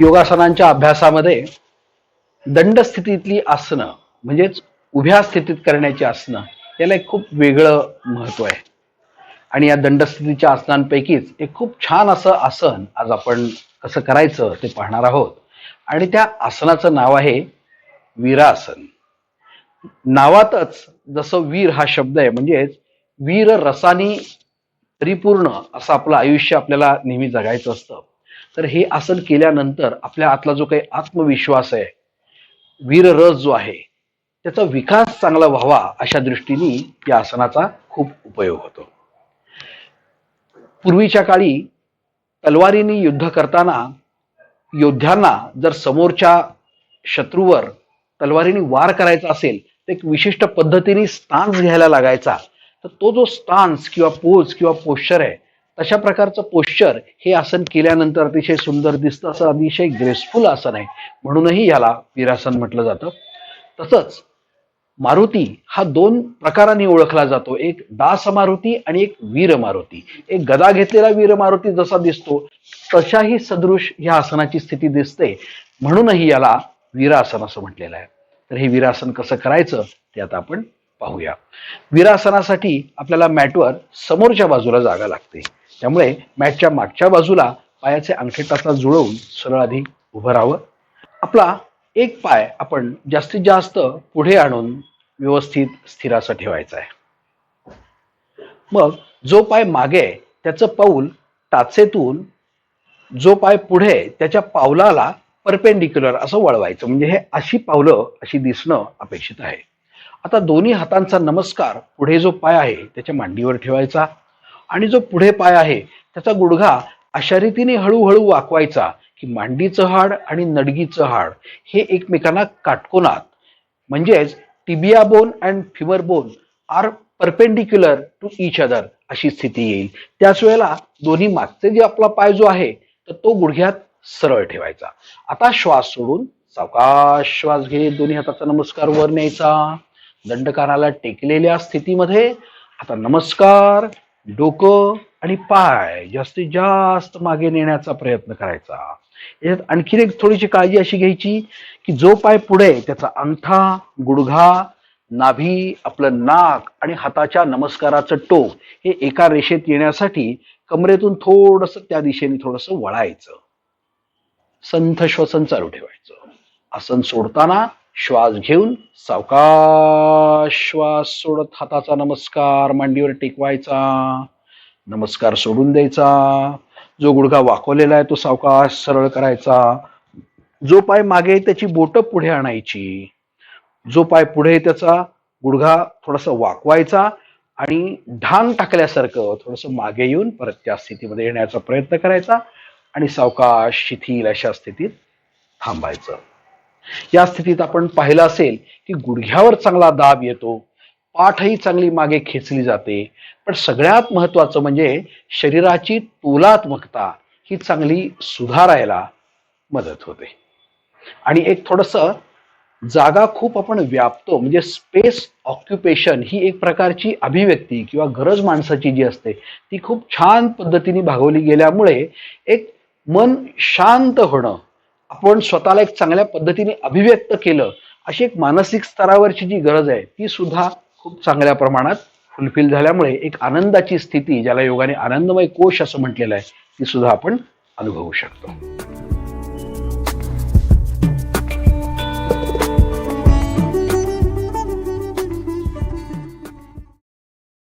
योगासनांच्या अभ्यासामध्ये दंड स्थितीतली आसनं म्हणजेच उभ्या स्थितीत करण्याची आसनं याला एक खूप वेगळं महत्त्व आहे. आणि या दंडस्थितीच्या आसनांपैकीच एक खूप छान असं आसन आज आपण कसं करायचं ते पाहणार आहोत. आणि त्या आसनाचं नाव आहे वीरासन. नावातच जसं वीर हा शब्द आहे म्हणजेच वीर रसानी परिपूर्ण असं आपलं आयुष्य आपल्याला नेहमी जगायचं असतं. तर हे आसन केल्यानंतर आपल्या आतला जो काही आत्मविश्वास आहे वीररस जो आहे त्याचा विकास चांगला व्हावा अशा दृष्टीने या आसनाचा खूप उपयोग होतो. पूर्वीच्या काळी तलवारीने युद्ध करताना योद्ध्यांना जर समोरच्या शत्रूवर तलवारीने वार करायचा असेल तर एक विशिष्ट पद्धतीने स्टान्स घ्यायला लागायचा. तर तो जो स्टान्स किंवा पोज किंवा पोश्चर आहे अशा प्रकारचं पोश्चर हे आसन केल्यानंतर अतिशय सुंदर दिसतं असं अतिशय ग्रेसफुल आसन आहे. म्हणूनही याला वीरासन म्हटलं जातं. तसंच मारुती हा दोन प्रकाराने ओळखला जातो. एक दास मारुती आणि एक वीर मारुती. एक गदा घेतलेला वीर मारुती जसा दिसतो तशाही सदृश ह्या आसनाची स्थिती दिसते. म्हणूनही याला वीरासन असं म्हटलेलं आहे. तर हे वीरासन कसं करायचं ते आता आपण पाहूया. वीरासनासाठी आपल्याला मॅटवर समोरच्या बाजूला जागा लागते. त्यामुळे मॅटच्या मागच्या बाजूला पायाचे अंगठे टाचा जुळवून सरळ आधी उभं राहावं. आपला एक पाय आपण जास्तीत जास्त पुढे आणून व्यवस्थित स्थिरासा ठेवायचा आहे. मग जो पाय मागे त्याचं पाऊल टाचेतून जो पाय पुढे आहे, त्याच्या पावलाला परपेंडिक्युलर असं वळवायचं. म्हणजे हे अशी पावलं अशी दिसणं अपेक्षित आहे. आता दोन्ही हातांचा नमस्कार पुढे जो पाय आहे त्याच्या मांडीवर ठेवायचा. आणि जो पुढे पाय आहे त्याचा गुडघा अशा रीतीने हळूहळू वाकवायचा की मांडीचं हाड आणि नडगीचं हाड हे एकमेकांना काटकोनात. म्हणजेच tibia bone and femur bone are perpendicular to each other अशी स्थिती येईल. त्याच वेळेला दोन्ही मागचे जे आपला पाय जो आहे तर तो गुडघ्यात सरळ ठेवायचा. आता श्वास सोडून सावकाश श्वास घेत दोन्ही हाताचा नमस्कार वर न्यायचा. दंडकाराला टेकलेल्या स्थितीमध्ये आता नमस्कार डोकं आणि पाय जास्तीत जास्त मागे नेण्याचा प्रयत्न करायचा. याच्यात आणखीन एक थोडीशी काळजी अशी घ्यायची की जो पाय पुढे त्याचा अंगठा गुडघा नाभी आपलं नाक आणि हाताच्या नमस्काराचं टोक हे एका रेषेत येण्यासाठी कमरेतून थोडस त्या दिशेने थोडस वळायचं. संथ श्वसन चालू ठेवायचं. आसन सोडताना श्वास घेऊन सावकाश श्वास सोडत हाताचा नमस्कार मांडीवर टेकवायचा. नमस्कार सोडून द्यायचा. जो गुडघा वाकवलेला आहे तो सावकाश सरळ करायचा. जो पाय मागे त्याची बोटं पुढे आणायची. जो पाय पुढे त्याचा गुडघा थोडासा वाकवायचा आणि ढान टाकल्यासारखं थोडस मागे येऊन परत त्या स्थितीमध्ये येण्याचा प्रयत्न करायचा आणि सावकाश शिथिल अशा स्थितीत थांबायचं. या स्थितीत आपण पाहिलं असेल की गुडघ्यावर चांगला दाब येतो पाठही चांगली मागे खेचली जाते. पण सगळ्यात महत्वाचं म्हणजे शरीराची तुलात्मकता ही चांगली सुधारायला मदत होते. आणि एक थोडस जागा खूप आपण व्यापतो म्हणजे स्पेस ऑक्युपेशन ही एक प्रकारची अभिव्यक्ती किंवा गरज माणसाची जी असते ती खूप छान पद्धतीने भागवली गेल्यामुळे एक मन शांत होणं आपण स्वतःला एक चांगल्या पद्धतीने अभिव्यक्त केलं अशी एक मानसिक स्तरावरची जी गरज आहे ती सुद्धा खूप चांगल्या प्रमाणात फुलफिल झाल्यामुळे एक आनंदाची स्थिती ज्याला योगाने आनंदमय कोश असं म्हटलेलं आहे ती सुद्धा आपण अनुभवू शकतो.